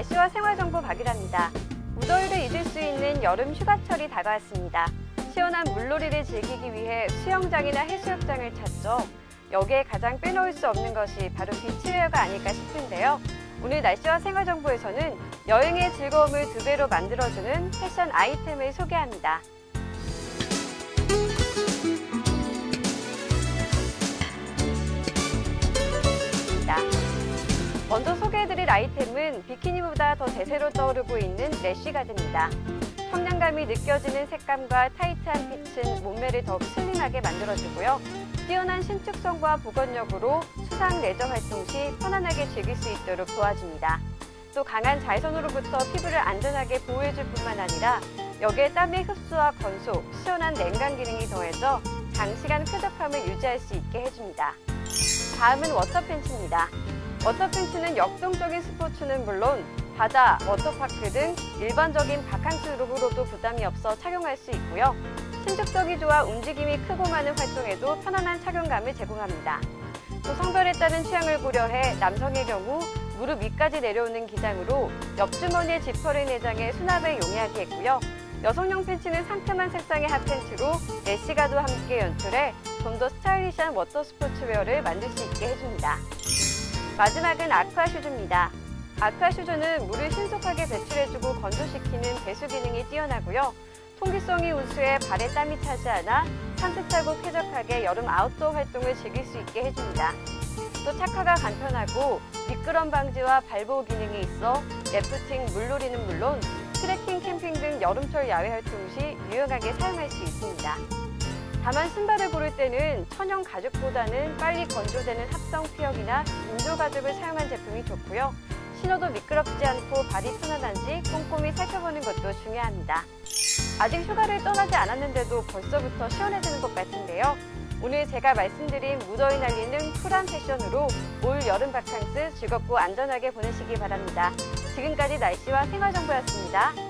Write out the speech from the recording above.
날씨와 생활정보 박일합니다. 무더위를 잊을 수 있는 여름 휴가철이 다가왔습니다. 시원한 물놀이를 즐기기 위해 수영장이나 해수욕장을 찾죠. 여기에 가장 빼놓을 수 없는 것이 바로 비치웨어가 아닐까 싶은데요. 오늘 날씨와 생활정보에서는 여행의 즐거움을 두 배로 만들어주는 패션 아이템을 소개합니다. 먼저 소개해드릴 아이템은 비키니보다 더 대세로 떠오르고 있는 래쉬가드입니다. 청량감이 느껴지는 색감과 타이트한 핏은 몸매를 더욱 슬림하게 만들어주고요. 뛰어난 신축성과 보건력으로 수상 레저 활동 시 편안하게 즐길 수 있도록 도와줍니다. 또 강한 자외선으로부터 피부를 안전하게 보호해줄 뿐만 아니라 여기에 땀의 흡수와 건소, 시원한 냉각 기능이 더해져 장시간 쾌적함을 유지할 수 있게 해줍니다. 다음은 워터 팬츠입니다. 워터팬츠는 역동적인 스포츠는 물론 바다, 워터파크 등 일반적인 바캉스룩으로도 부담이 없어 착용할 수 있고요. 신축성이 좋아 움직임이 크고 많은 활동에도 편안한 착용감을 제공합니다. 또 성별에 따른 취향을 고려해 남성의 경우 무릎 위까지 내려오는 기장으로 옆주머니에 지퍼를 내장해 수납에 용이하게 했고요. 여성용 팬츠는 상큼한 색상의 핫팬츠로 래시가도 함께 연출해 좀 더 스타일리시한 워터 스포츠웨어를 만들 수 있게 해줍니다. 마지막은 아쿠아 슈즈입니다. 아쿠아 슈즈는 물을 신속하게 배출해주고 건조시키는 배수 기능이 뛰어나고요. 통기성이 우수해 발에 땀이 차지 않아 산뜻하고 쾌적하게 여름 아웃도어 활동을 즐길 수 있게 해줍니다. 또 착화가 간편하고 미끄럼 방지와 발보호 기능이 있어 래프팅, 물놀이는 물론 트레킹, 캠핑 등 여름철 야외 활동 시 유용하게 사용할 수 있습니다. 다만 신발을 고를 때는 천연 가죽보다는 빨리 건조되는 합성 피혁이나 인조 가죽을 사용한 제품이 좋고요. 신어도 미끄럽지 않고 발이 편안한지 꼼꼼히 살펴보는 것도 중요합니다. 아직 휴가를 떠나지 않았는데도 벌써부터 시원해지는 것 같은데요. 오늘 제가 말씀드린 무더위 날리는 쿨한 패션으로 올 여름 바캉스 즐겁고 안전하게 보내시기 바랍니다. 지금까지 날씨와 생활정보였습니다.